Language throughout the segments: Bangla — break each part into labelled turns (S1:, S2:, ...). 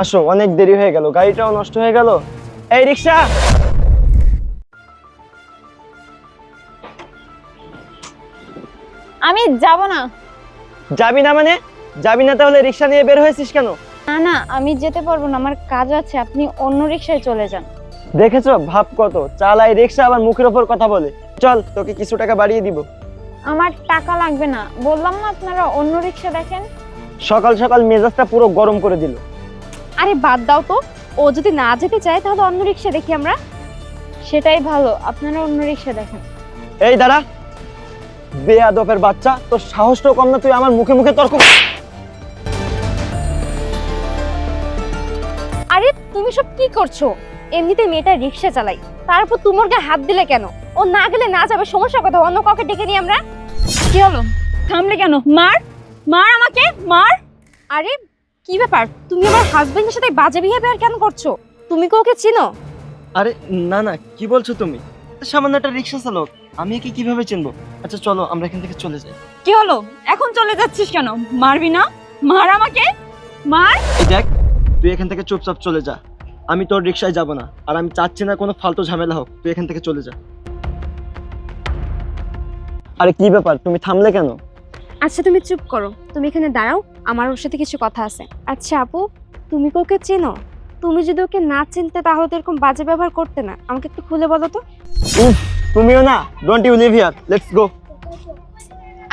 S1: আসো অনেক দেরি হয়ে গেল গাড়িটাও নষ্ট হয়ে গেল। এই রিক্সা!
S2: আমি যাব না।
S1: যাবি না মানে? যাবি না তাহলে রিক্সা নিয়ে বের হয়েছিস কেন?
S2: না না আমি যেতে পারব না আমার কাজ আছে আপনি অন্য রিক্সায় চলে যান।
S1: দেখেছ ভাব কত চালাই রিক্সা আবার মুখের ওপর কথা বলে। চল তোকে কিছু টাকা বাড়িয়ে দিব।
S2: আমার টাকা লাগবে না। বললাম না আপনারা অন্য রিক্সা দেখেন?
S1: সকাল সকাল মেজাজটা পুরো গরম করে দিল।
S3: আরে বাদ দাও তো। ও যদি না যেতে চায় তাহলে অন্য রিক্সা দেখি আমরা।
S2: সেটাই ভালো আপনারা অন্য রিক্সা দেখেন।
S1: এই দাঁড়া। বেয়াদপের বাচ্চা তোর সাহসটাও কম না তুই আমার মুখে মুখে তর্ক
S3: আরে তুমি সব কি করছ? এমনিতে মেয়েটা রিক্সা চালাই তারপর তোমার গায়ে হাত দিলে কেন? ও না গেলে না যাবে সমস্যা কথা অন্য কাউকে ডেকে নিই আমরা।
S2: কি হলো? থামলে কেন? মার? মার আমাকে? মার?
S3: আরে কি ব্যাপার? তুমি আমার হাজবেন্ডের সাথে বাজে বিহেভিয়ার কেন করছ? তুমি কি ওকে চিনো?
S1: আরে না না কি বলছো তুমি? সামান্য একটা রিক্সা চালক আমি একে কীভাবে চিনবো? আচ্ছা চলো আমরা এখান থেকে চলে যাই।
S2: কি হলো? এখন চলে যাচ্ছিস কেন? মারবি না? মার আমাকে? মার?
S1: এই দেখ তুই এখান থেকে চুপচাপ চলে যা। আমি তোর রিক্সায় যাব না আর আমি চাচ্ছি না কোনো ফালতু ঝামেলা হোক তুই এখান থেকে চলে যা। আরে কি ব্যাপার তুমি থামলে কেন?
S3: আচ্ছা তুমি চুপ করো। তুমি এখানে দাঁড়াও আমার ওর সাথে কিছু কথা আছে। আচ্ছা আপু তুমি কি ওকে চেনো? তুমি যদি ওকে না চিনতে তাহলে তো এরকম বাজে ব্যবহার করতে না। আমাকে একটু খুলে বলো তো।
S1: উফ তুমিও না don't you live here let's go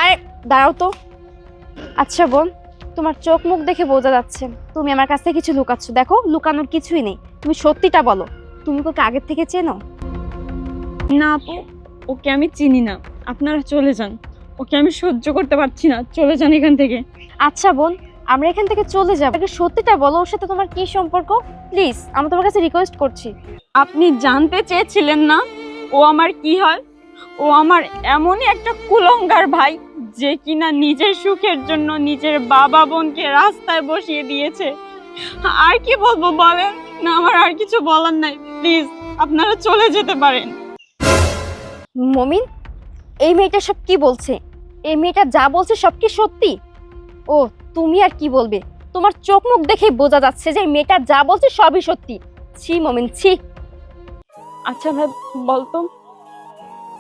S3: আরে দাঁড়াও তো। আচ্ছা বোন তোমার চোখ মুখ দেখে বোঝা যাচ্ছে। তুমি আমার কাছ থেকে কিছু লুকাচ্ছ। দেখো লুকানোর কিছুই নেই। তুমি সত্যিটা বলো। তুমি ওকে আগের থেকে চেনো?
S2: না আপু। ওকে আমি চিনি না। আপনারা চলে যান। ওকে আমি সহ্য করতে পারছি না। চলে যান এখান থেকে।
S3: আচ্ছা বোন আমরা এখান থেকে চলে যাব। আগে সত্যিটা বলো ওর সাথে তোমার কি সম্পর্ক? প্লিজ আমি তোমার কাছে রিকোয়েস্ট করছি।
S2: আপনি জানতে চেয়েছিলেন না ও আমার কি হয়? ও আমার এমনই একটা কুলঙ্গার ভাই যে কিনা নিজের সুখের জন্য নিজের বাবা বোনকে রাস্তায় বসিয়ে দিয়েছে। আর কি বলব বলেন? না আমার আর কিছু বলার নাই। প্লিজ আপনারা চলে যেতে পারেন।
S3: মমিন, এই মেয়েটা সব কি বলছে? এই মেয়েটা যা বলছে সব কি সত্যি? ও, তুমি আর কি বলবে? তোমার চোখ মুখ দেখে বোঝা যাচ্ছে যে মেয়েটা যা বলছে সবই সত্যি। ছি মমিন, ছি।
S2: আচ্ছা ভাই, বলতো।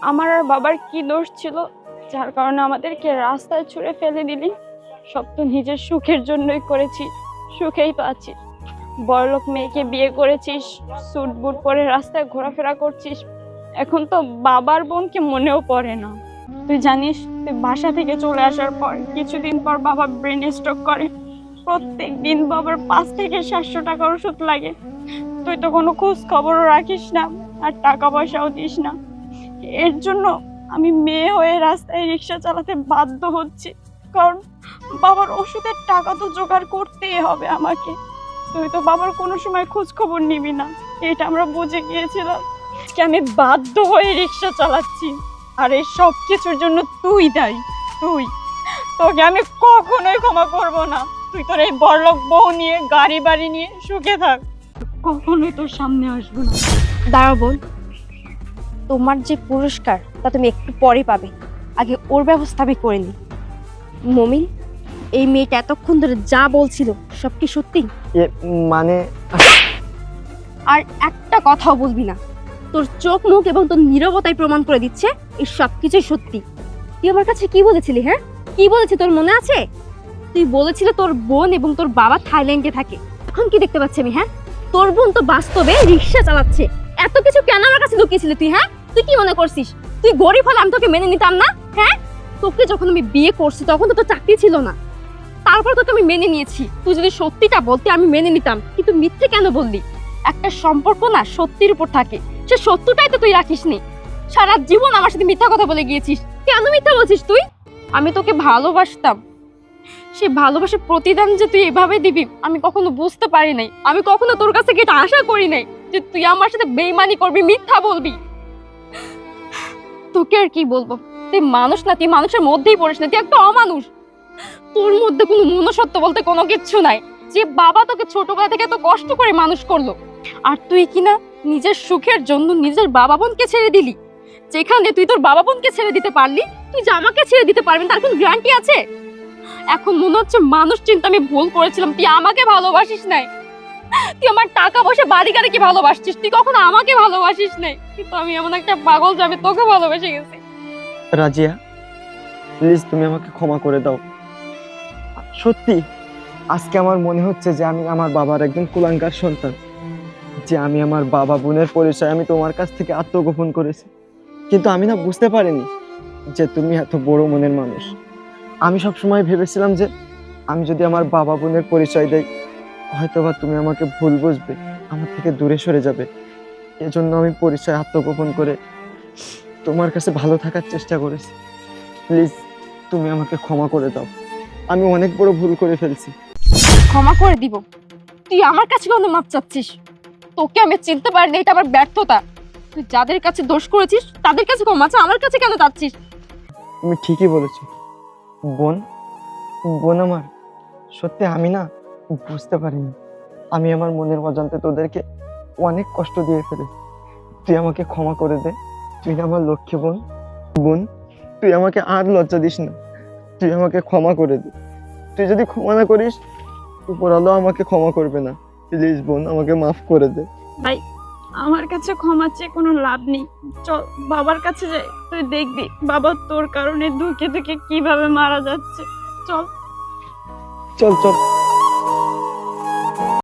S2: আমার আর বাবার কি দোষ ছিল? যার কারণে আমাদেরকে রাস্তায় ছুঁড়ে ফেলে দিলি। সব তো নিজের সুখের জন্যই করেছি, সুখেই পাচ্ছি। বড়লোক মেয়েকে বিয়ে করেছিস, স্যুট বুট পরে রাস্তায় ঘোরাফেরা করছিস এখন তো বাবার বোনকে মনেও পড়ে না। তুই জানিস তুই বাসা থেকে চলে আসার পর কিছুদিন পর বাবা ব্রেন স্ট্রোক করে। প্রত্যেক দিন বাবার পাঁচ থেকে সাতশো টাকার ওষুধ লাগে। তুই তো কোনো খোঁজ খবরও রাখিস না আর টাকা পয়সাও দিস না। এর জন্য আমি মেয়ে হয়ে রাস্তায় রিক্সা চালাতে বাধ্য হচ্ছি। কারণ বাবার ওষুধের টাকা তো জোগাড় করতেই হবে আমাকে। তুই তো বাবার কোনো সময় খোঁজ খবর নিবি না। এটা আমরা বুঝে গিয়েছিলাম। কি আমি বাধ্য হয়ে রিক্সা চালাচ্ছি। আর এই সব কিছুর জন্য তুই দায়ী তুই। তোকে আমি কখনোই ক্ষমা করব না। তুই তোর এই বড়লোক বউ নিয়ে গাড়ি বাড়ি নিয়ে সুখে থাক। কখনোই তোর সামনে আসব না।
S3: দাঁড়াও বোন তোমার যে পুরস্কার তা তুমি একটু পরে পাবে। আগে ওর ব্যবস্থা আমি করে নিই। মমিন এই মেয়েটা এতক্ষণ ধরে যা বলছিল সব কি সত্যি?
S1: মানে
S3: আর একটা কথাও বলবি না। তোর চোখ, মুখ এবং তোর নীরবতায় প্রমাণ করে দিচ্ছে এই সব কিছুই সত্যি। তুই আমার কাছে কি বলেছিলি হ্যাঁ? কি বলেছি তোর মনে আছে? তুই বলেছিলি তোর বোন এবং তোর বাবা থাইল্যান্ডে থাকে। এখন কি দেখতে পাচ্ছি আমি হ্যাঁ? তোর বোন তো বাস্তবে রিক্সা চালাচ্ছে। এত কিছু কেন আমার কাছে লুকিয়েছিলি তুই হ্যাঁ? তুই কি মনে করছিস? তুই গরিব হলে আমি তোকে মেনে নিতাম না হ্যাঁ? তোকে যখন আমি বিয়ে করছি, তখন তো তোর চাকরি ছিল না। তারপর তোকে আমি মেনে নিয়েছি। তুই যদি সত্যিটা বলতে, আমি মেনে নিতাম। কিন্তু মিথ্যে কেন বললি? একটা সম্পর্ক না সত্যির উপর থাকে। সে সত্যটাই তো তুই রাখিসনি। সারা জীবন আমার সাথে মিথ্যা কথা বলে গিয়েছিস। কেন মিথ্যা বলছিস তুই? আমি তোকে ভালোবাসতাম। সে ভালোবাসার প্রতিদান যে তুই এভাবে দিবি, আমি কখনো বুঝতে পারি নাই। আমি কখনো তোর কাছে এটা আশা করি নাই যে তুই আমার সাথে বেইমানি করবি, মিথ্যা বলবি। তোকে আর কি বলব? তুই মানুষ না, তুই মানুষের মধ্যেই পড়িস না, তুই একটা অমানুষ। তোর মধ্যে কোনো মনুষ্যত্ব বলতে কোনো কিচ্ছু নাই। যে বাবা তোকে ছোটবেলা থেকে এত কষ্ট করে মানুষ করল। আর তুই কিনা নিজের সুখের জন্য নিজের বাবা বোনকে ছেড়ে দিলি। যেখানে তুই তোর বাবা বোনকে ছেড়ে দিতে পারলি, তুই যে আমাকে ছেড়ে দিতে পারবি তার কোনো গ্যারান্টি আছে? এখন মনে হচ্ছে মানুষ চিন্তা, আমি ভুল করেছিলাম। তুই আমাকে ভালোবাসিস নাই। তুই আমার টাকা পয়সা বাড়ি গাড়ি কি ভালোবাসছিস? তুই কখনো আমাকে ভালোবাসিস নাই। কিন্তু আমি এমন একটা পাগল যাবে তোকে ভালোবেসে গেছি।
S1: রাজিয়া প্লিজ তুমি আমাকে ক্ষমা করে দাও। সত্যি, আজকে আমার মনে হচ্ছে যে আমি আমার বাবার একজন কুলাঙ্কার সন্তান। যে আমি আমার বাবা বোনের পরিচয় আমি তোমার কাছ থেকে আত্মগোপন করেছি। কিন্তু আমি না বুঝতে পারিনি যে তুমি এত বড় মনের মানুষ। আমি সব সময় ভেবেছিলাম যে আমি যদি আমার বাবা বোনের পরিচয় দেই, হয়তোবা তুমি আমাকে ভুল বুঝবে, আমার থেকে দূরে সরে যাবে। এজন্য আমি পরিচয় আত্মগোপন করে তোমার কাছে ভালো থাকার চেষ্টা করেছি। প্লিজ, তুমি আমাকে ক্ষমা করে দাও। আমি অনেক বড় ভুল করে ফেলছি।
S3: ক্ষমা করে দিব। তুই আমার কাছে কোনো মাপ চাচ্ছিস? তোকে আমি চিনতে পারিনি, এটা আমার ব্যর্থতা। তুই যাদের কাছে দোষ করেছিস, তাদের কাছে ক্ষমা চা আমার কাছে কেন চাচ্ছিস
S1: তুমি ঠিকই বলেছ। বোন বোন আমার, সত্যি আমি না বুঝতে পারিনি। আমি আমার মনের অজান্তে তোদেরকে অনেক কষ্ট দিয়ে ফেলেছি। তুই আমাকে ক্ষমা করে দে। তুই আমার লক্ষ্মী বোন। বোন, তুই আমাকে আর লজ্জা দিস না। তুই আমাকে ক্ষমা করে দে। তুই যদি ক্ষমা না করিস উপরালো আমাকে ক্ষমা করবে না। প্লিজ বোন আমাকে মাফ করে দে।
S2: ভাই আমার কাছে ক্ষমা চেয়ে কোনো লাভ নেই। চল বাবার কাছে যাই তুই দেখবি বাবা তোর কারণে দুঃখে দুঃখে কীভাবে মারা যাচ্ছে। চল।
S1: চল চল।